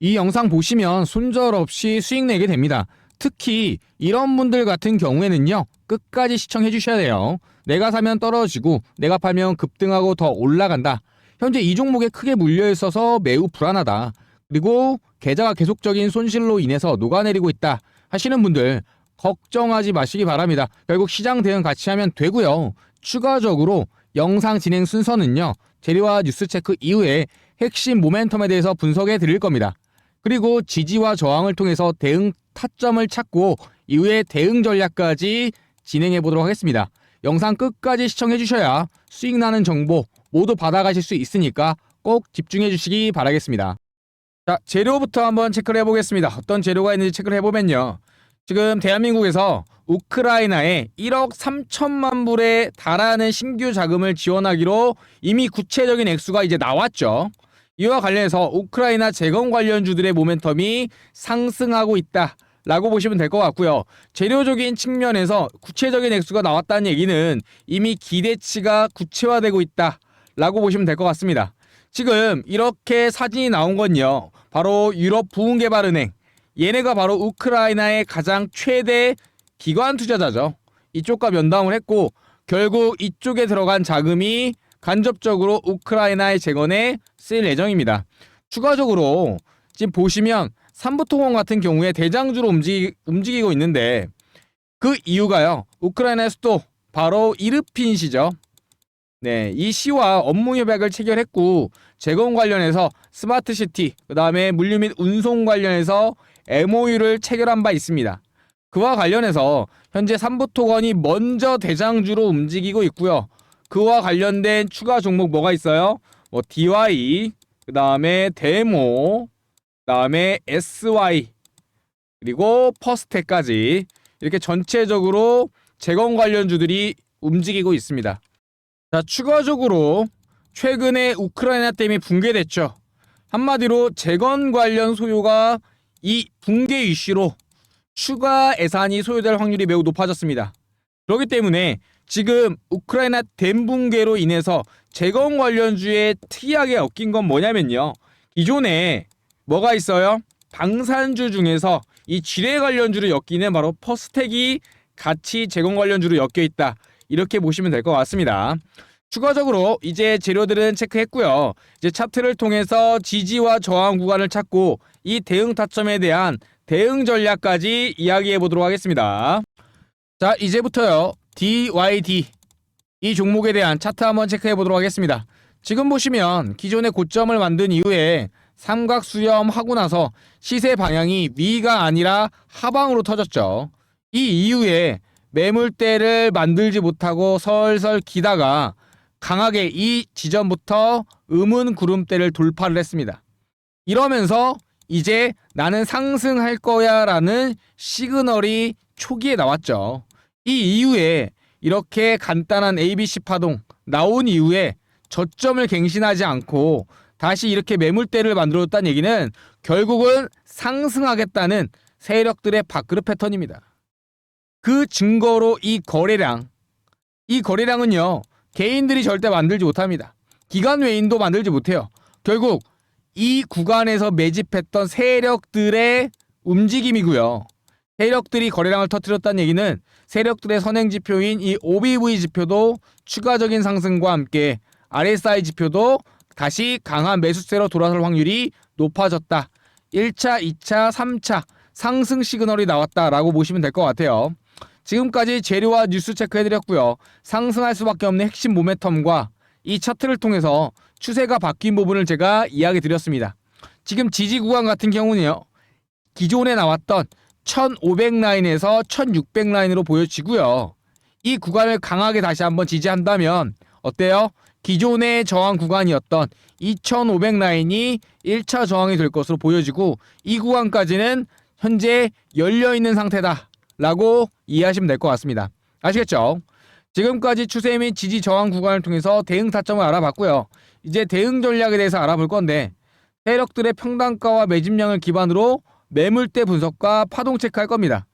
이 영상 보시면 손절 없이 수익 내게 됩니다. 특히 이런 분들 같은 경우에는요. 끝까지 시청해 주셔야 돼요. 내가 사면 떨어지고 내가 팔면 급등하고 더 올라간다. 현재 이 종목에 크게 물려 있어서 매우 불안하다. 그리고 계좌가 계속적인 손실로 인해서 녹아내리고 있다. 하시는 분들 걱정하지 마시기 바랍니다. 결국 시장 대응 같이 하면 되고요. 추가적으로 영상 진행 순서는요. 재료와 뉴스 체크 이후에 핵심 모멘텀에 대해서 분석해 드릴 겁니다. 그리고 지지와 저항을 통해서 대응 타점을 찾고 이후에 대응 전략까지 진행해 보도록 하겠습니다. 영상 끝까지 시청해 주셔야 수익 나는 정보 모두 받아가실 수 있으니까 꼭 집중해 주시기 바라겠습니다. 자, 재료부터 한번 체크를 해 보겠습니다. 어떤 재료가 있는지 체크를 해 보면요. 지금 대한민국에서 우크라이나에 1억 3천만 불에 달하는 신규 자금을 지원하기로 이미 구체적인 액수가 이제 나왔죠. 이와 관련해서 우크라이나 재건 관련주들의 모멘텀이 상승하고 있다. 라고 보시면 될 것 같고요. 재료적인 측면에서 구체적인 액수가 나왔다는 얘기는 이미 기대치가 구체화되고 있다. 라고 보시면 될 것 같습니다. 지금 이렇게 사진이 나온 건요. 바로 유럽 부흥개발은행. 얘네가 바로 우크라이나의 가장 최대 기관 투자자죠. 이쪽과 면담을 했고 결국 이쪽에 들어간 자금이 간접적으로 우크라이나의 재건에 쓰일 예정입니다. 추가적으로 지금 보시면 삼부통원 같은 경우에 대장주로 움직이, 움직이고 있는데 그 이유가요. 우크라이나의 수도 바로 이르핀시죠. 네, 이 시와 업무 협약을 체결했고 재건 관련해서 스마트 시티, 그다음에 물류 및 운송 관련해서 MOU를 체결한 바 있습니다. 그와 관련해서 현재 삼부토건이 먼저 대장주로 움직이고 있고요. 그와 관련된 추가 종목 뭐가 있어요? 뭐 DY, 그 다음에 데모, 그 다음에 SY 그리고 퍼스텍까지 이렇게 전체적으로 재건 관련주들이 움직이고 있습니다. 자, 추가적으로 최근에 우크라이나 때문에 붕괴됐죠. 한마디로 재건 관련 소요가 이 붕괴 이슈로 추가 예산이 소요될 확률이 매우 높아졌습니다. 그렇기 때문에 지금 우크라이나 댐붕괴로 인해서 재건 관련주에 특이하게 엮인 건 뭐냐면요. 기존에 뭐가 있어요? 방산주 중에서 이 지뢰 관련주로 엮이는 바로 퍼스텍이 같이 재건 관련주로 엮여 있다. 이렇게 보시면 될 것 같습니다. 추가적으로 이제 재료들은 체크했고요. 이제 차트를 통해서 지지와 저항 구간을 찾고 이 대응 타점에 대한 대응 전략까지 이야기해 보도록 하겠습니다. 자, 이제부터요. DYD 이 종목에 대한 차트 한번 체크해 보도록 하겠습니다. 지금 보시면 기존의 고점을 만든 이후에 삼각 수렴하고 나서 시세 방향이 위가 아니라 하방으로 터졌죠. 이 이후에 매물대를 만들지 못하고 설설 기다가 강하게 이 지점부터 음운 구름대를 돌파를 했습니다. 이러면서 이제 나는 상승할 거야 라는 시그널이 초기에 나왔죠. 이 이후에 이렇게 간단한 ABC 파동 나온 이후에 저점을 갱신하지 않고 다시 이렇게 매물대를 만들었다는 얘기는 결국은 상승하겠다는 세력들의 밥그릇 패턴입니다. 그 증거로 이 거래량, 이 거래량은요, 개인들이 절대 만들지 못합니다. 기관 외인도 만들지 못해요. 결국 이 구간에서 매집했던 세력들의 움직임이고요. 세력들이 거래량을 터뜨렸다는 얘기는 세력들의 선행 지표인 이 OBV 지표도 추가적인 상승과 함께 RSI 지표도 다시 강한 매수세로 돌아설 확률이 높아졌다. 1차, 2차, 3차 상승 시그널이 나왔다라고 보시면 될 것 같아요. 지금까지 재료와 뉴스 체크해드렸고요. 상승할 수밖에 없는 핵심 모멘텀과 이 차트를 통해서 추세가 바뀐 부분을 제가 이야기 드렸습니다. 지금 지지 구간 같은 경우는요. 기존에 나왔던 1500 라인에서 1600 라인으로 보여지고요. 이 구간을 강하게 다시 한번 지지한다면 어때요? 기존의 저항 구간이었던 2500 라인이 1차 저항이 될 것으로 보여지고 이 구간까지는 현재 열려 있는 상태다 라고 이해하시면 될 것 같습니다. 아시겠죠? 지금까지 추세 및 지지 저항 구간을 통해서 대응 타점을 알아봤고요. 이제 대응 전략에 대해서 알아볼 건데 세력들의 평단가와 매집량을 기반으로 매물대 분석과 파동 체크할 겁니다.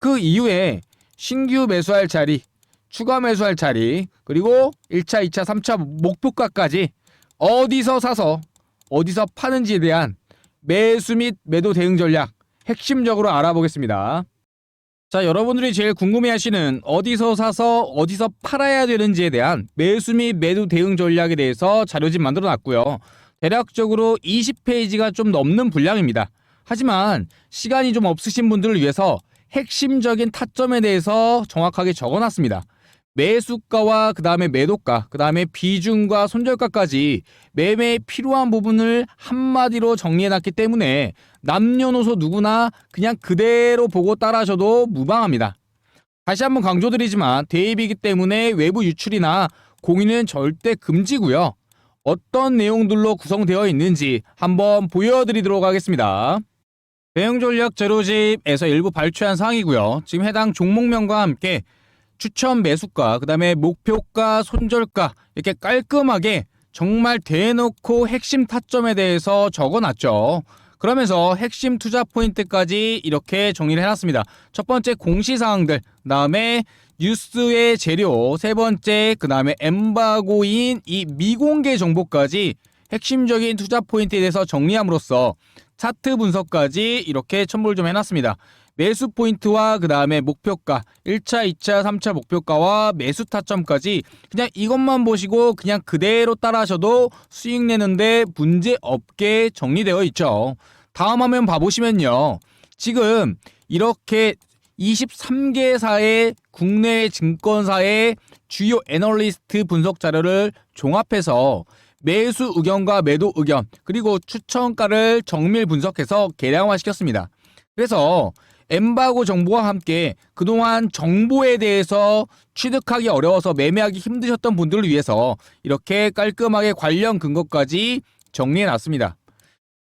그 이후에 신규 매수할 자리, 추가 매수할 자리, 그리고 1차, 2차, 3차 목표가까지 어디서 사서 어디서 파는지에 대한 매수 및 매도 대응 전략 핵심적으로 알아보겠습니다. 자, 여러분들이 제일 궁금해 하시는 어디서 사서 어디서 팔아야 되는지에 대한 매수 및 매도 대응 전략에 대해서 자료집 만들어 놨고요. 대략적으로 20페이지가 좀 넘는 분량입니다. 하지만 시간이 좀 없으신 분들을 위해서 핵심적인 타점에 대해서 정확하게 적어 놨습니다. 매수가와 그 다음에 매도가, 그 다음에 비중과 손절가까지 매매에 필요한 부분을 한마디로 정리해놨기 때문에 남녀노소 누구나 그냥 그대로 보고 따라하셔도 무방합니다. 다시 한번 강조드리지만 대입이기 때문에 외부 유출이나 공유는 절대 금지고요. 어떤 내용들로 구성되어 있는지 한번 보여드리도록 하겠습니다. 대응 전략 제로집에서 일부 발췌한 사항이고요. 지금 해당 종목명과 함께 추천 매수가, 그 다음에 목표가, 손절가 이렇게 깔끔하게 정말 대놓고 핵심 타점에 대해서 적어놨죠. 그러면서 핵심 투자 포인트까지 이렇게 정리를 해놨습니다. 첫 번째 공시사항들, 그 다음에 뉴스의 재료, 세 번째, 그 다음에 엠바고인 이 미공개 정보까지 핵심적인 투자 포인트에 대해서 정리함으로써 차트 분석까지 이렇게 첨부를 좀 해놨습니다. 매수 포인트와 그 다음에 목표가, 1차, 2차, 3차 목표가와 매수 타점까지 그냥 이것만 보시고 그냥 그대로 따라하셔도 수익 내는데 문제 없게 정리되어 있죠. 다음 화면 봐보시면요. 지금 이렇게 23개사의 국내 증권사의 주요 애널리스트 분석 자료를 종합해서 매수 의견과 매도 의견 그리고 추천가를 정밀 분석해서 계량화시켰습니다. 그래서 엠바고 정보와 함께 그동안 정보에 대해서 취득하기 어려워서 매매하기 힘드셨던 분들을 위해서 이렇게 깔끔하게 관련 근거까지 정리해 놨습니다.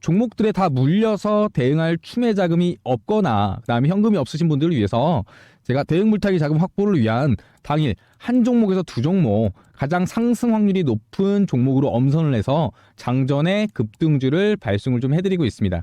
종목들에 다 물려서 대응할 추매 자금이 없거나 그다음에 현금이 없으신 분들을 위해서 제가 대응 물타기 자금 확보를 위한 당일 한 종목에서 두 종목 가장 상승 확률이 높은 종목으로 엄선을 해서 장전의 급등주를 발송을 좀 해드리고 있습니다.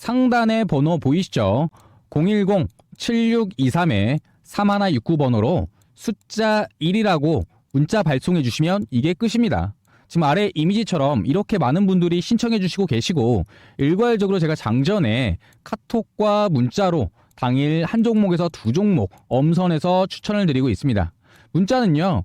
상단에 번호 보이시죠? 010-7623-3169번호로 숫자 1이라고 문자 발송해 주시면 이게 끝입니다. 지금 아래 이미지처럼 이렇게 많은 분들이 신청해 주시고 계시고 일괄적으로 제가 장전에 카톡과 문자로 당일 한 종목에서 두 종목 엄선해서 추천을 드리고 있습니다. 문자는요.